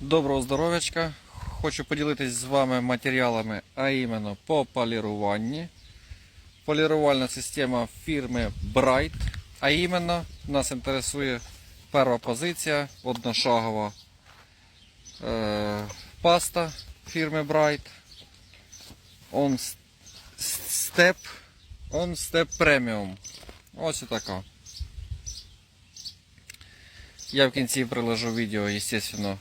Доброго здоров'ячка. Хочу поділитись з вами матеріалами, а іменно по поліруванні. Полірувальна система фірми Bright. А іменно нас інтересує перша позиція, одношагова е, паста фірми Bright. On Step, On Step Premium. Ось така. Я в кінці приложу відео, естественно,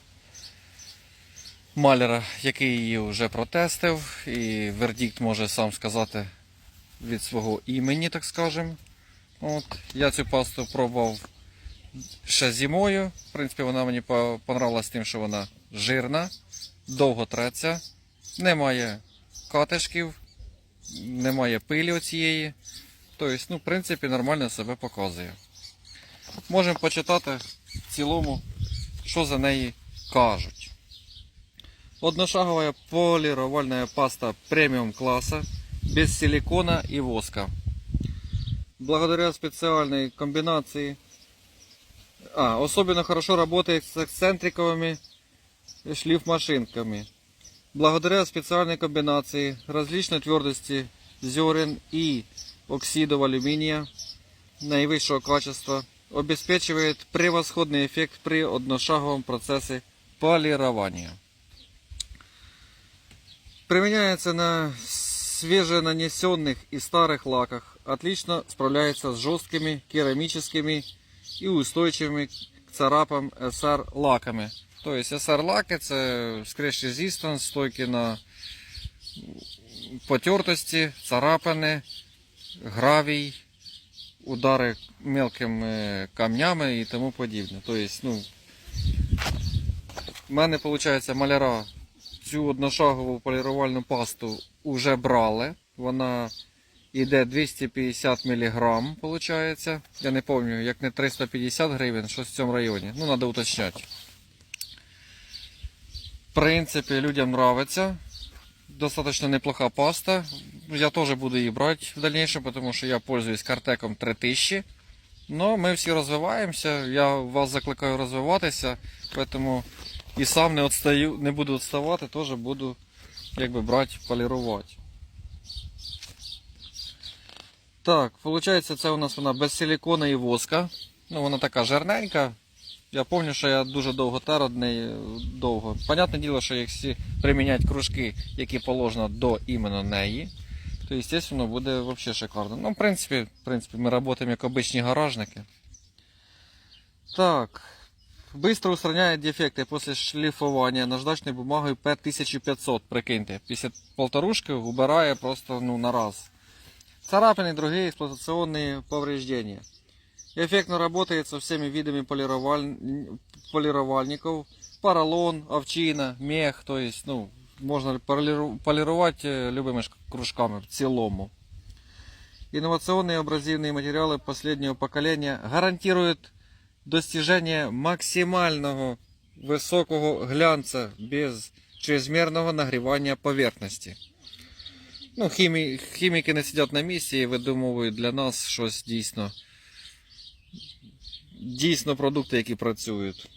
маляра, який її вже протестив, і вердикт може сам сказати від свого імені, так скажем. От. Я цю пасту пробував ще зимою. В принципі, вона мені понравилась тим, що вона жирна, довго треться, немає катишків, немає пилі оцієї. Тобто, ну, в принципі, нормально себе показує. Можемо почитати в цілому, що за неї кажуть. Одношаговая полировальная паста премиум класса, без силикона и воска. Благодаря специальной комбинации... А, особенно хорошо работает с эксцентриковыми шлифмашинками. Благодаря специальной комбинации различной твердости зерен и оксидов алюминия наивысшего качества обеспечивает превосходный эффект при одношаговом процессе полирования. Применяется на свеженанесенных и старых лаках. Отлично справляется с жесткими керамическими и устойчивыми к царапам SR лаками. То есть SR лаки це Scratch Resistance, стойки на потертості, царапини, гравій, удари мелкими камнями і тому подібне. Тобто, ну, в мене, виходить, маляра цю одношагову полірувальну пасту вже брали. Вона йде 250 мг. Я не пам'ятаю, як не 350 гривень, щось в цьому районі. Ну, треба уточняти. В принципі, людям нравиться. Достаточно неплоха паста. Я теж буду її брати в дальнейшем, тому що я пользуюсь картеком 3000. Но ми всі розвиваємося. Я вас закликаю розвиватися, тому і сам не відстаю, не буду відставати, теж буду якби брати, полірувати. Так, виходить, це у нас вона без силикона і воска. Ну, вона така жирненька. Я пам'ятаю, що я дуже довго тер од неї довго. Понятне діло, що якщо приміняти кружки, які положено до іменно неї, то, звісно, буде взагалі шикарно. Ну, в принципі, в принципі, ми працюємо як обичні гаражники. Так. Быстро устраняет дефекты после шлифования наждачной бумагой P1500, прикиньте. Після полторушки убирає просто ну, на раз. Царапины и другие эксплуатационные повреждения. Эффектно работает со всеми видами полироваль- полировальников. Поролон, овчина, мех, то есть, ну, можно полиру- полировать э, любыми ж кружками в цілому. Инновационные абразивные материалы последнего поколения гарантируют достижение максимального високого глянца без чрезмірного нагрівання поверхності. Ну, хімі... хіміки не сидять на місці і видумовують для нас щось дійсно. Дійсно продукти, які працюють.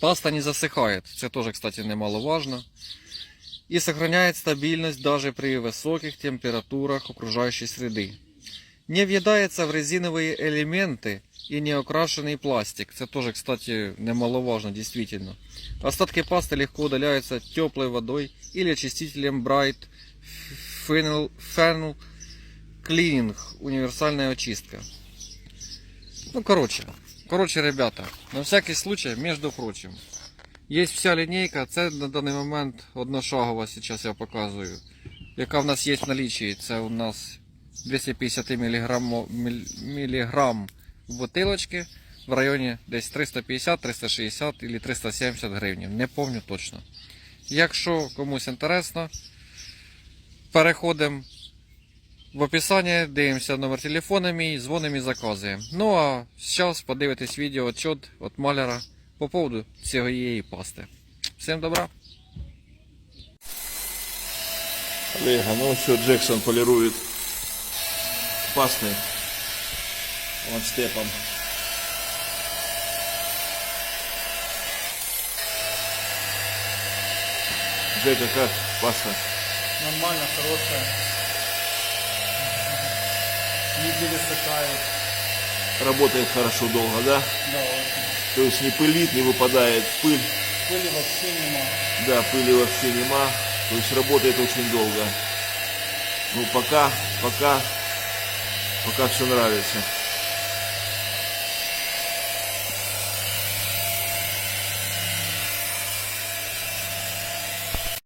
Паста не засихає, це теж, кстати, немаловажно. І сохраняет стабильность даже при высоких температурах окружающей среды Не въедается в резиновые элементы и не окрашенный пластик. Это тоже, кстати, немаловажно, действительно. Остатки пасты легко удаляются теплой водой или очистителем Bright Phenol, Phenol Cleaning. Универсальная очистка. Ну, короче. Короче, ребята, на всякий случай, между прочим, є вся лінійка, це на даний момент одношагова, зараз я показую, яка в нас є в налічі. Це у нас 250 мг, міліграм в бутилочці в районі десь 350, 360 или 370 гривень. Не пам'ятаю точно. Якщо комусь інтересно, переходимо в описанні, дивимося номер телефона мій, дзвонимо і заказуємо. Ну а зараз подивитесь відео отчет від маляра по поводу цієї пасти. Всім добра! Олега, ну все, Джексон полирует пастой. Он степом. Жека, как паста? Нормально, хорошая. Не пересыхает. Работает хорошо долго, да? Да, очень. То есть не пылит, не выпадает пыль. Пыли вообще нема. Да, пыли вообще нема. То есть работает очень долго. Ну, пока, пока, Lokasyon ailesi.